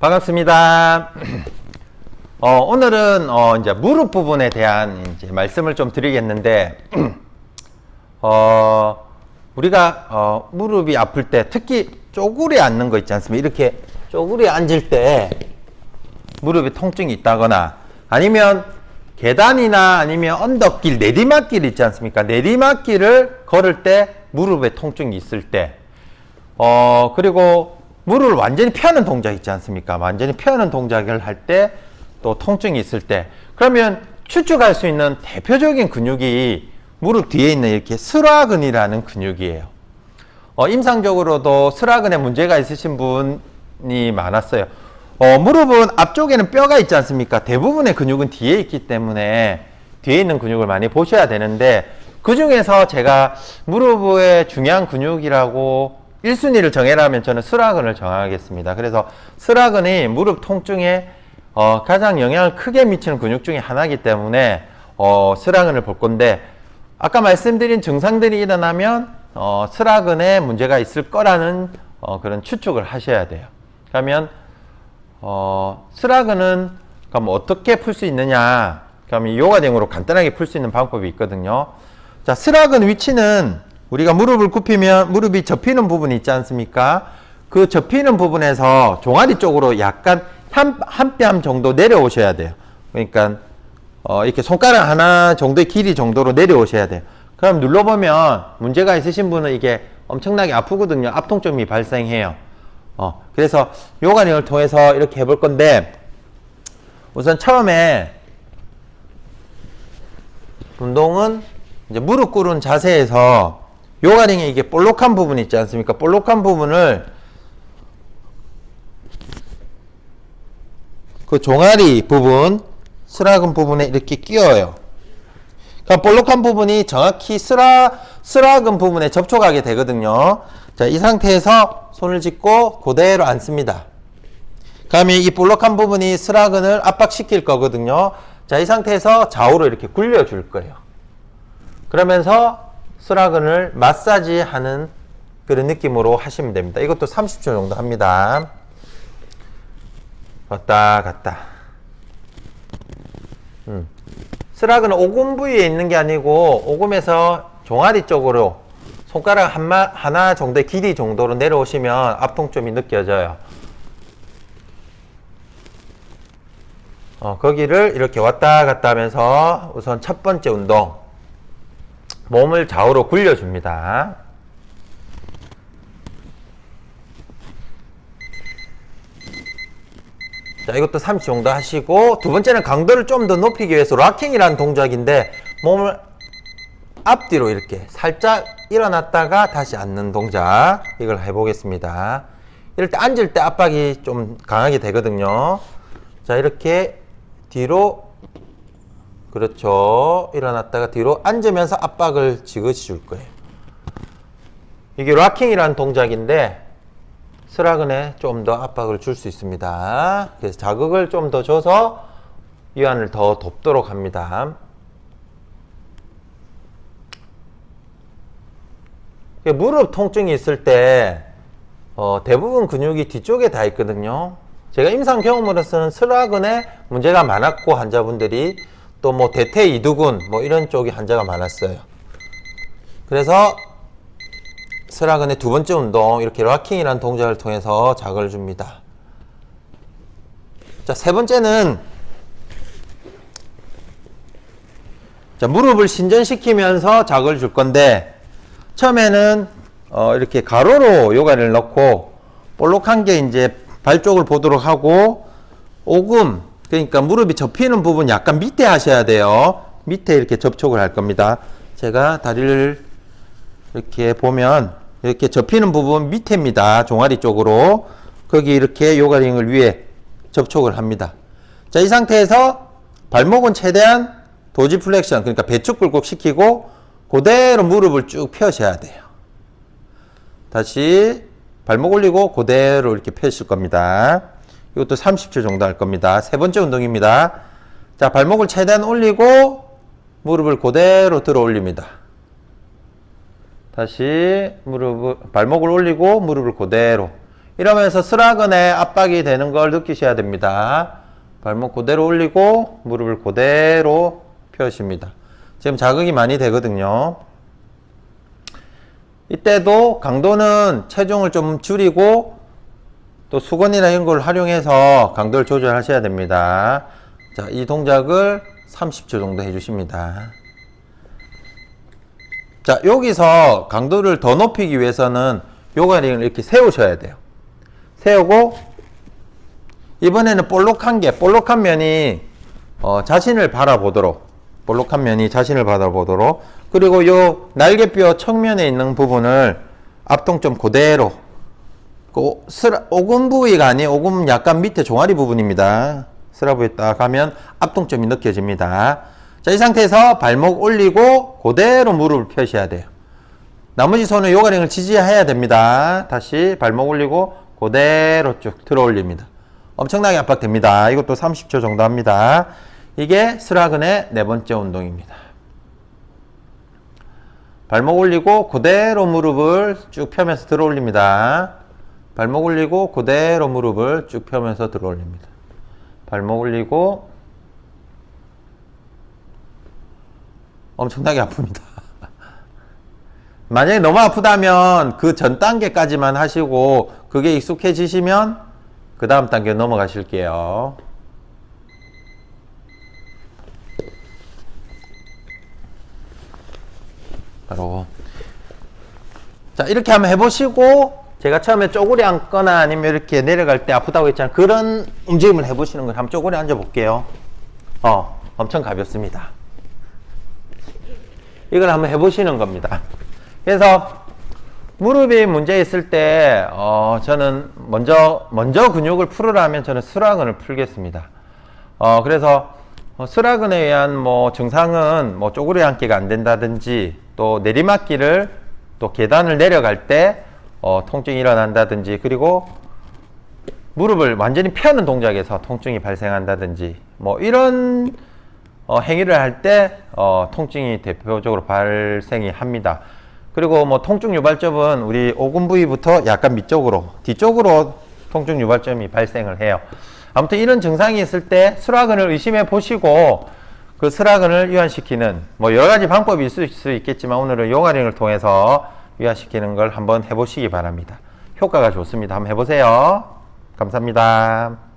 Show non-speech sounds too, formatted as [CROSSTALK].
반갑습니다. [CLEARS THROAT] 어, 오늘은 어, 이제 무릎 부분에 대한 이제 말씀을 좀 드리겠는데, [CLEARS THROAT] 어, 우리가 어, 무릎이 아플 때 특히 쪼그려 앉는 거 있지 않습니까? 이렇게 쪼그려 앉을 때 무릎에 통증이 있다거나 아니면 계단이나 아니면 언덕길, 내리막길 있지 않습니까? 내리막길을 걸을 때 무릎에 통증이 있을 때, 어, 그리고 무릎을 완전히 펴는 동작 있지 않습니까? 완전히 펴는 동작을 할 때 또 통증이 있을 때, 그러면 추측할 수 있는 대표적인 근육이 무릎 뒤에 있는 이렇게 스라근이라는 근육이에요. 어, 임상적으로도 스라근에 문제가 있으신 분이 많았어요. 어, 무릎은 앞쪽에는 뼈가 있지 않습니까? 대부분의 근육은 뒤에 있기 때문에 뒤에 있는 근육을 많이 보셔야 되는데 그 중에서 제가 무릎의 중요한 근육이라고 1순위를 정해라면 저는 스라근을 정하겠습니다. 그래서 스라근이 무릎 통증에 어, 가장 영향을 크게 미치는 근육 중에 하나이기 때문에 어, 스라근을 볼 건데 아까 말씀드린 증상들이 일어나면 어, 스라근에 문제가 있을 거라는 어, 그런 추측을 하셔야 돼요. 그러면 어, 스라근은 그럼 어떻게 풀 수 있느냐? 그럼 이 요가댕으로 간단하게 풀 수 있는 방법이 있거든요. 자, 스라근 위치는 우리가 무릎을 굽히면 무릎이 접히는 부분이 있지 않습니까? 그 접히는 부분에서 종아리 쪽으로 약간 한, 한뼘 정도 내려오셔야 돼요. 그러니까, 어, 이렇게 손가락 하나 정도의 길이 정도로 내려오셔야 돼요. 그럼 눌러보면 문제가 있으신 분은 이게 엄청나게 아프거든요. 압통점이 발생해요. 어, 그래서 요가링을 통해서 이렇게 해볼 건데, 우선 처음에 운동은 이제 무릎 꿇은 자세에서 요가링에 이게 볼록한 부분 있지 않습니까? 볼록한 부분을 그 종아리 부분, 스라근 부분에 이렇게 끼워요. 그럼 볼록한 부분이 정확히 스라, 스라근 부분에 접촉하게 되거든요. 자, 이 상태에서 손을 짚고 그대로 앉습니다. 그러면 이 볼록한 부분이 스라근을 압박시킬 거거든요. 자, 이 상태에서 좌우로 이렇게 굴려 줄 거예요. 그러면서 스라근을 마사지 하는 그런 느낌으로 하시면 됩니다. 이것도 30초 정도 합니다. 왔다 갔다. 음. 스라그는 오금 부위에 있는 게 아니고 오금에서 종아리 쪽으로 손가락 한마, 하나 정도의 길이 정도로 내려오시면 압통점이 느껴져요. 어, 거기를 이렇게 왔다 갔다 하면서 우선 첫 번째 운동 몸을 좌우로 굴려줍니다. 자, 이것도 30 정도 하시고, 두 번째는 강도를 좀 더 높이기 위해서 락킹이라는 동작인데, 몸을 앞뒤로 이렇게 살짝 일어났다가 다시 앉는 동작. 이걸 해보겠습니다. 이럴 때 앉을 때 압박이 좀 강하게 되거든요. 자, 이렇게 뒤로, 그렇죠. 일어났다가 뒤로 앉으면서 압박을 지그시 줄 거예요. 이게 락킹이라는 동작인데, 스라근에 좀 더 압박을 줄 수 있습니다. 그래서 자극을 좀 더 줘서 이완을 더 돕도록 합니다. 무릎 통증이 있을 때 어, 대부분 근육이 뒤쪽에 다 있거든요. 제가 임상 경험으로서는 스라근에 문제가 많았고 환자분들이 또 뭐 대퇴 이두근 뭐 이런 쪽이 환자가 많았어요. 그래서 스라근의 두 번째 운동 이렇게 락킹이라는 동작을 통해서 자극을 줍니다. 자, 세 번째는 자, 무릎을 신전시키면서 자극을 줄 건데 처음에는 어, 이렇게 가로로 요가를 넣고 볼록한 게 이제 발 쪽을 보도록 하고 오금 그러니까 무릎이 접히는 부분 약간 밑에 하셔야 돼요. 밑에 이렇게 접촉을 할 겁니다. 제가 다리를 이렇게 보면 이렇게 접히는 부분 밑에입니다. 종아리 쪽으로. 거기 이렇게 요가링을 위에 접촉을 합니다. 자, 이 상태에서 발목은 최대한 도지 플렉션, 그러니까 배축 굴곡 시키고 그대로 무릎을 쭉 펴셔야 돼요. 다시 발목 올리고 그대로 이렇게 펴실 겁니다. 이것도 30초 정도 할 겁니다. 세 번째 운동입니다. 자, 발목을 최대한 올리고 무릎을 그대로 들어 올립니다. 다시 무릎을 발목을 올리고 무릎을 그대로 이러면서 스라근에 압박이 되는 걸 느끼셔야 됩니다. 발목 그대로 올리고 무릎을 그대로 펴십니다. 지금 자극이 많이 되거든요. 이때도 강도는 체중을 좀 줄이고 또 수건이나 이런 걸 활용해서 강도를 조절하셔야 됩니다. 자, 이 동작을 30초 정도 해주십니다. 자, 여기서 강도를 더 높이기 위해서는 요가링을 이렇게 세우셔야 돼요. 세우고, 이번에는 볼록한 게, 볼록한 면이, 어, 자신을 바라보도록, 볼록한 면이 자신을 바라보도록, 그리고 요 날개뼈 측면에 있는 부분을 앞동점 그대로, 오금 부위가 아니에요. 오금 약간 밑에 종아리 부분입니다. 스라 부위에 딱 하면 앞동점이 느껴집니다. 자, 이 상태에서 발목 올리고 그대로 무릎을 펴셔야 돼요. 나머지 손은 요가링을 지지해야 됩니다. 다시 발목 올리고 그대로 쭉 들어 올립니다. 엄청나게 압박됩니다. 이것도 30초 정도 합니다. 이게 스라근의 네 번째 운동입니다. 발목 올리고 그대로 무릎을 쭉 펴면서 들어 올립니다. 발목 올리고 그대로 무릎을 쭉 펴면서 들어 올립니다. 발목 올리고 엄청나게 아픕니다. [LAUGHS] 만약에 너무 아프다면 그 전 단계까지만 하시고 그게 익숙해지시면 그 다음 단계 넘어가실게요. 바로 자 이렇게 한번 해보시고 제가 처음에 쪼그리 앉거나 아니면 이렇게 내려갈 때 아프다고 했잖아요. 그런 움직임을 해보시는 걸 한번 쪼그리 앉아 볼게요. 어, 엄청 가볍습니다. 이걸 한번 해보시는 겁니다. 그래서 무릎이 문제 있을 때, 어, 저는 먼저, 먼저 근육을 풀으라면 저는 수락근을 풀겠습니다. 어, 그래서 어, 수락근에 의한 뭐 증상은 뭐 쪼그리 앉기가 안 된다든지 또 내리막길을 또 계단을 내려갈 때 어, 통증이 일어난다든지 그리고 무릎을 완전히 펴는 동작에서 통증이 발생한다든지 뭐 이런 어, 행위를 할때 어, 통증이 대표적으로 발생이 합니다. 그리고 뭐 통증 유발점은 우리 오금 부위부터 약간 밑쪽으로 뒤쪽으로 통증 유발점이 발생을 해요. 아무튼 이런 증상이 있을 때 수락근을 의심해 보시고 그 수락근을 유한시키는 뭐 여러 가지 방법이 있을 수 있겠지만 오늘은 요가링을 통해서 유한시키는 걸 한번 해보시기 바랍니다. 효과가 좋습니다. 한번 해보세요. 감사합니다.